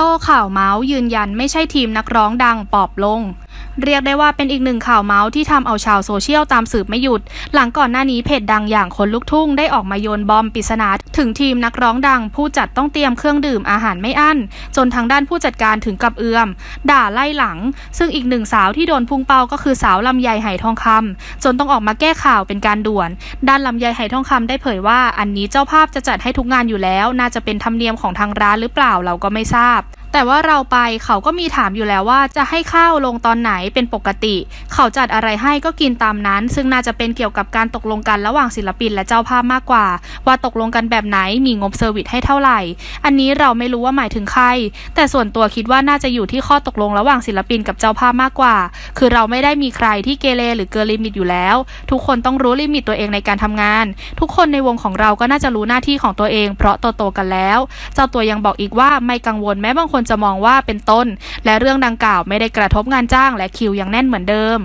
โต้ข่าวเมาส์ยืนยันไม่ใช่ทีมนักร้องดังปอบลง เรียกได้ว่าเป็นอีกหนึ่งข่าวเมาส์ที่ทำเอาชาวโซเชียลตามสืบไม่หยุด หลังก่อนหน้านี้เพจดังอย่างคนลุกทุ่งได้ออกมาโยนบอมปริศนาถึงทีมนักร้องดัง ผู้จัดต้องเตรียมเครื่องดื่มอาหารไม่อั้น จนทางด้านผู้จัดการถึงกับเอือม ด่าไล่หลัง ซึ่งอีกหนึ่งสาวที่โดนพุ่งเป้าก็คือสาวลำไยไหทองคำจนต้องออกมาแก้ข่าวเป็นการด่วน ด้านลำไยไหทองคำได้เผยว่าอันนี้เจ้าภาพจะจัดให้ทุกงานอยู่แล้ว น่าจะเป็นธรรมเนียมของทางร้านหรือเปล่าเราก็ไม่ทราบ แต่ว่าเราไปเขาก็มีถามอยู่แล้วว่าจะให้ข้าวลงตอนไหนเป็นปกติ เขาจัดอะไรให้ก็กินตามนั้น ซึ่งน่าจะเป็นเกี่ยวกับการตกลงกันระหว่างศิลปินและเจ้าภาพมากกว่า ว่าตกลงกันแบบไหนมีงบเซอร์วิสให้เท่าไหร่ อันนี้เราไม่รู้ว่าหมายถึงใคร แต่ส่วนตัวคิดว่าน่าจะอยู่ที่ข้อตกลงระหว่างศิลปินกับเจ้าภาพมากกว่า คือเราไม่ได้มีใครที่เกเรหรือเกินลิมิตอยู่แล้ว ทุกคนต้องรู้ลิมิตตัวเองในการทำงาน ทุกคนในวงของเราก็น่าจะรู้หน้าที่ของตัวเอง เพราะโตๆกันแล้ว เจ้าตัวยังบอกอีกว่าไม่กังวลแม้บางคนจะมองว่าเป็นต้น และเรื่องดังกล่าวไม่ได้กระทบงานจ้างและคิวยังแน่นเหมือนเดิม